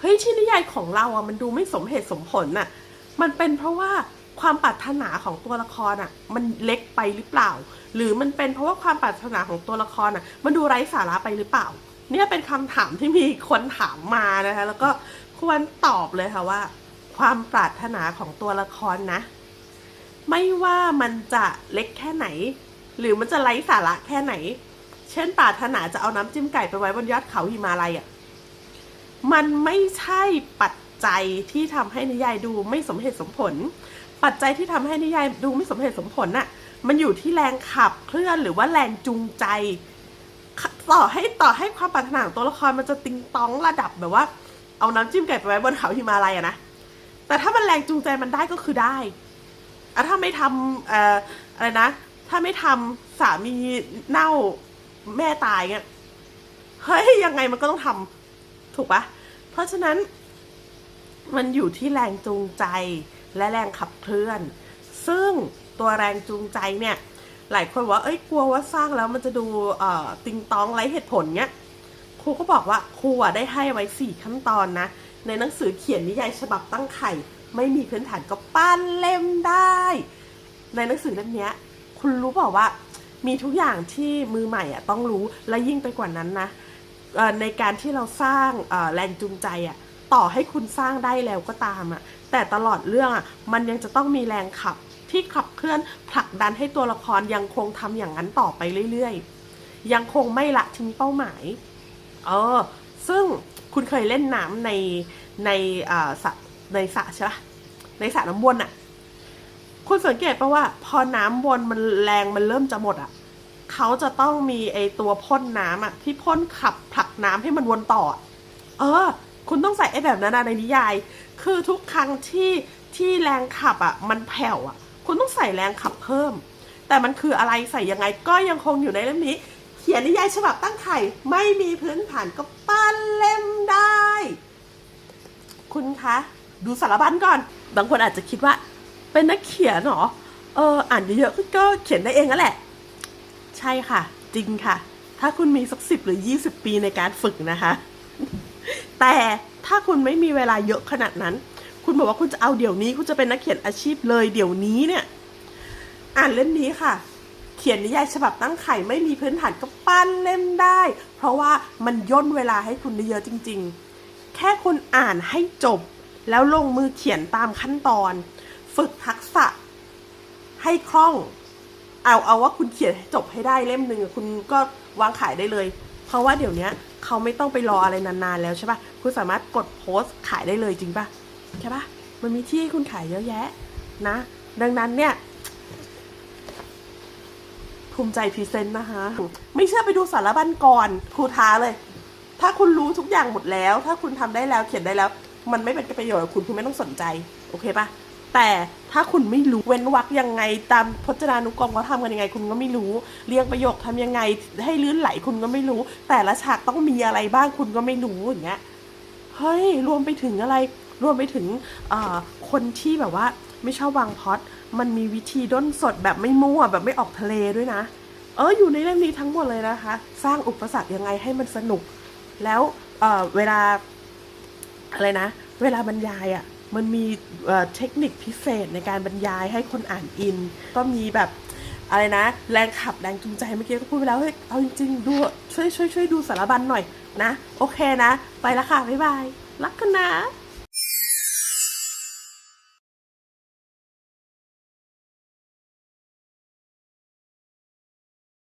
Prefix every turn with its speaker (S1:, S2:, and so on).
S1: เฮ้ยที่นิยายของเราอะมันดูไม่สมเหตุสมผลน่ะมันเป็นเพราะว่าความปรารถนาของตัวละครอะ มันเล็กไปหรือเปล่า หรือมันเป็นเพราะว่าความปรารถนาของตัวละครอะ มันดูไร้สาระไปหรือเปล่า เนี่ยเป็นคำถามที่มีคนถามมานะคะ แล้วก็ควรตอบเลยค่ะว่า ความปรารถนาของตัวละครนะ ไม่ว่ามันจะเล็กแค่ไหน หรือมันจะไร้สาระแค่ไหน เช่นปรารถนาจะเอาน้ำจิ้มไก่ไปไว้บนยอดเขาหิมาลัยอะ มันไม่ใช่ปัจจัยที่ทำให้นิยายดูไม่สมเหตุสมผล ปัจจัยที่ทำให้นิยายดูไม่สมเหตุสมผลน่ะ มันอยู่ที่แรงขับเคลื่อนหรือว่าแรงจูงใจ ต่อให้ต่อให้ความปรารถนาของตัวละครมันจะติงต้องระดับแบบว่า เอาน้ำจิ้มไก่ไปไว้บนเขาหิมาลัยอะนะ แต่ถ้ามันแรงจูงใจมันได้ก็คือได้อะถ้าไม่ทำเอ่ออะไรนะ ถ้าไม่ทำสามีเน่าแม่ตายเงี้ย เฮ้ยยังไงมันก็ต้องทำถูกปะ ราะฉะนั้นมันอยู่ที่แรงจูงใจและแรงขับเคลื่อน ซึ่งตัวแรงจูงใจเนี่ย หลายคนว่าเอ้ยกลัวว่าสร้างแล้วมันจะดูเอ่อติงตองไร้เหตุผลเนี้ยครูก็บอกว่าครูอะได้ให้ไว้สี่ขั้นตอนนะ ในหนังสือเขียนนิยายฉบับตั้งไข่ ไม่มีพื้นฐานก็ปั้นเล่มได้ ในหนังสือเล่มนี้คุณรู้เปล่าว่า มีทุกอย่างที่มือใหม่อะต้องรู้และยิ่งไปกว่านั้นนะ ในการที่เราสร้างแรงจูงใจอะต่อให้คุณสร้างได้แล้วก็ตามอะแต่ตลอดเรื่องอะมันยังจะต้องมีแรงขับที่ขับเคลื่อนผลักดันให้ตัวละครยังคงทำอย่างนั้นต่อไปเรื่อยๆ ยังคงไม่ละทิ้งเป้าหมาย เออ ซึ่งคุณเคยเล่นน้ำในในอ่าสระในสระใช่ปะในสระน้ำวนอะคุณสังเกตปะว่า พอน้ำวนมันแรงมันเริ่มจะหมดอะ เขาจะต้องมีไอตัวพ่นน้ำอะ่ะที่พ่นขับผลักน้ำให้มันวนต่อ เออ คุณต้องใส่ไอแบบนั้นในนิยาย คือทุกครั้งที่ที่แรงขับอะ่ะมันแผ่วอะ่ะคุณต้องใส่แรงขับเพิ่ม แต่มันคืออะไรใส่ยังไงก็ยังคงอยู่ในเล่มนี้ เขียนนิยายฉบับตั้งไข่ไม่มีพื้นฐานก็ปั้นเล่มได้ คุณคะดูสารบัญก่อน บางคนอาจจะคิดว่า เป็นนักเขียนเหรอ เอออ่านเยอะๆก็เขียนได้เองนั่นแหละ ใช่ค่ะ จริงค่ะ ถ้าคุณมีสักสิบหรือยี่สิบปีในการฝึกนะคะ แต่ถ้าคุณไม่มีเวลาเยอะขนาดนั้น คุณบอกว่าคุณจะเอาเดี๋ยวนี้ คุณจะเป็นนักเขียนอาชีพเลยเดี๋ยวนี้เนี่ย อ่านเล่มนี้ค่ะ เขียนนิยายฉบับตั้งไข่ไม่มีพื้นฐานก็ปั้นเล่มได้ เพราะว่ามันย่นเวลาให้คุณได้เยอะจริง ๆ แค่คุณอ่านให้จบ แล้วลงมือเขียนตามขั้นตอน ฝึกทักษะให้คล่อง เอาเอาว่าคุณเขียนจบให้ได้เล่มหนึ่งคุณก็วางขายได้เลย เพราะว่าเดี๋ยวนี้เขาไม่ต้องไปรออะไรนานๆแล้วใช่ปะคุณสามารถกดโพสต์ขายได้เลยจริงปะใช่ปะมันมีที่ให้คุณขายเยอะแยะนะ ดังนั้นเนี่ยภูมิใจพรีเซนต์นะคะ ไม่เชื่อไปดูสารบัญก่อนครูท้าเลย ถ้าคุณรู้ทุกอย่างหมดแล้ว ถ้าคุณทำได้แล้วเขียนได้แล้ว มันไม่เป็นประโยชน์กับคุณคุณไม่ต้องสนใจ โอเคปะ แต่ถ้าคุณไม่รู้เว้นวรรคยังไง ตามพจนานุกรมเขาทำกันยังไง คุณก็ไม่รู้ เรียงประโยคทำยังไง ให้ลื่นไหลคุณก็ไม่รู้ แต่ละฉากต้องมีอะไรบ้างคุณก็ไม่รู้อย่างเงี้ยเฮ้ยรวมไปถึงอะไร รวมไปถึงคนที่แบบว่า ไม่ชอบวางพอดมันมีวิธีด้นสดแบบไม่มั่วแบบไม่ออกทะเลด้วยนะ เอออยู่ในเล่มนี้ทั้งหมดเลยนะคะ สร้างอุปสรรคยังไงให้มันสนุก แล้วเเวลาอะไรนะ เวลาบรรยายอะ่ะ มันมีเทคนิคพิเศษในการบรรยายให้คนอ่านอิน ก็มีแบบอะไรนะ แรงขับแรงจูงใจเมื่อกี้ก็พูดไปแล้วเฮ้ยเอาจริงๆดูช่วยช่วยช่วยดูสารบัญหน่อยนะ โอเคนะ ไปละค่ะ บ๊ายบาย รักกันนะ